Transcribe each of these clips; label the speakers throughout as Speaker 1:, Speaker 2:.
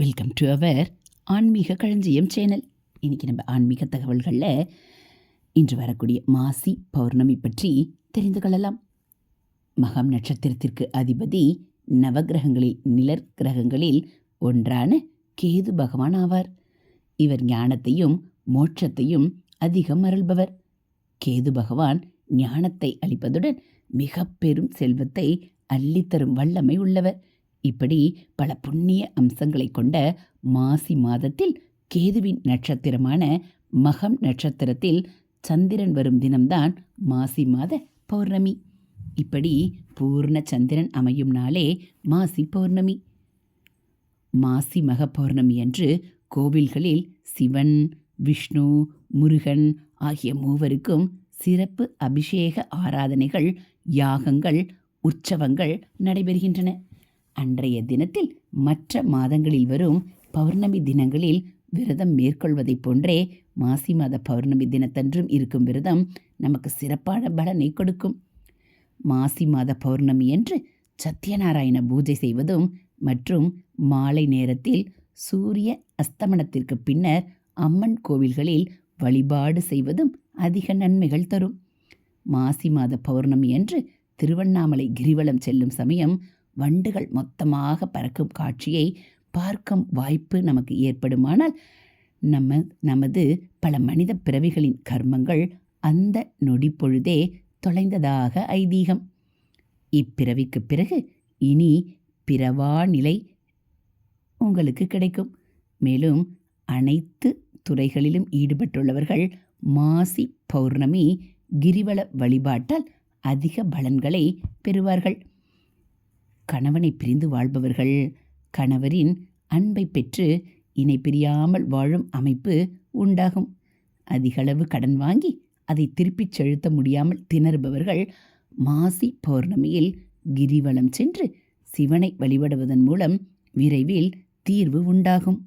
Speaker 1: Welcome to our ஆன்மீக களஞ்சியம் channel இன்றைக்கி நம்ம ஆன்மீக தகவல்களில் இன்று வரக்கூடிய மாசி பௌர்ணமி பற்றி தெரிந்து கொள்ளலாம். மகம் நட்சத்திரத்திற்கு அதிபதி நவகிரகங்களில் நிலர் கிரகங்களில் ஒன்றான கேது பகவான் ஆவார். இவர் ஞானத்தையும் மோட்சத்தையும் அதிகம் அருள்பவர். கேது பகவான் ஞானத்தை அளிப்பதுடன் மிக பெரும் செல்வத்தை அள்ளித்தரும் வல்லமை உள்ளவர். இப்படி பல புண்ணிய அம்சங்களை கொண்ட மாசி மாதத்தில் கேதுவின் நட்சத்திரமான மகம் நட்சத்திரத்தில் சந்திரன் வரும் தினம்தான் மாசி மாத பௌர்ணமி. இப்படி பூர்ண சந்திரன் அமையும் நாளே மாசி பௌர்ணமி. மாசி மக பௌர்ணமி அன்று கோவில்களில் சிவன் விஷ்ணு முருகன் ஆகிய மூவருக்கும் சிறப்பு அபிஷேக ஆராதனைகள் யாகங்கள் உற்சவங்கள் நடைபெறுகின்றன. அன்றைய தினத்தில் மற்ற மாதங்களில் வரும் பௌர்ணமி தினங்களில் விரதம் மேற்கொள்வதைப் போன்றே மாசி மாத பௌர்ணமி தினத்தன்றும் இருக்கும் விரதம் நமக்கு சிறப்பான பலனை கொடுக்கும். மாசி மாத பௌர்ணமி என்று சத்யநாராயண பூஜை செய்வதும் மற்றும் மாலை நேரத்தில் சூரிய அஸ்தமனத்திற்கு பின்னர் அம்மன் கோவில்களில் வழிபாடு செய்வதும் அதிக நன்மைகள் தரும். மாசி மாத பௌர்ணமி என்று திருவண்ணாமலை கிரிவலம் செல்லும் சமயம் வண்டுகள் மொத்தமாக பறக்கும் காட்சியை பார்க்கும் வாய்ப்பு நமக்கு ஏற்படுமானால் நம்ம நமது பல மனித பிறவிகளின் கர்மங்கள் அந்த நொடி பொழுதே தொலைந்ததாக ஐதீகம். இப்பிறவிக்கு பிறகு இனி பிறவா நிலை உங்களுக்கு கிடைக்கும். மேலும் அனைத்து துறைகளிலும் ஈடுபட்டுள்ளவர்கள் மாசி பௌர்ணமி கிரிவல வழிபாட்டால் அதிக பலன்களை பெறுவார்கள். கணவனை பிரிந்து வாழ்பவர்கள். கணவரின் அன்பை பெற்று இணை பிரியாமல் வாழும் அமைப்பு உண்டாகும். அதிகளவு கடன் வாங்கி அதை திருப்பிச் செலுத்த முடியாமல் திணறுபவர்கள் மாசி பௌர்ணமியில் கிரிவலம் சென்று சிவனை வழிபடுவதன் மூலம் விரைவில் தீர்வு உண்டாகும்.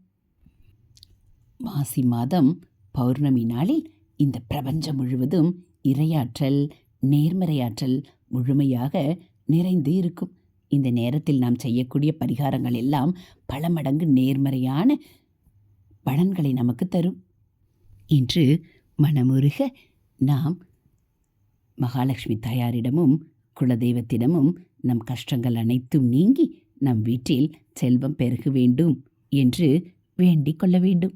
Speaker 1: மாசி மாதம் பௌர்ணமி நாளில் இந்த பிரபஞ்சம் முழுவதும் இரையாற்றல் நேர்மறையாற்றல் முழுமையாக நிறைந்து இருக்கும். இந்த நேரத்தில் நாம் செய்யக்கூடிய பரிகாரங்கள் எல்லாம் பல மடங்கு நேர்மறையான பலன்களை நமக்கு தரும். இன்று மனமுருக நாம் மகாலட்சுமி தாயாரிடமும் குலதெய்வத்திடமும் நம் கஷ்டங்கள் அனைத்தும் நீங்கி நம் வீட்டில் செல்வம் பெருக வேண்டும் என்று வேண்டிக் கொள்ள வேண்டும்.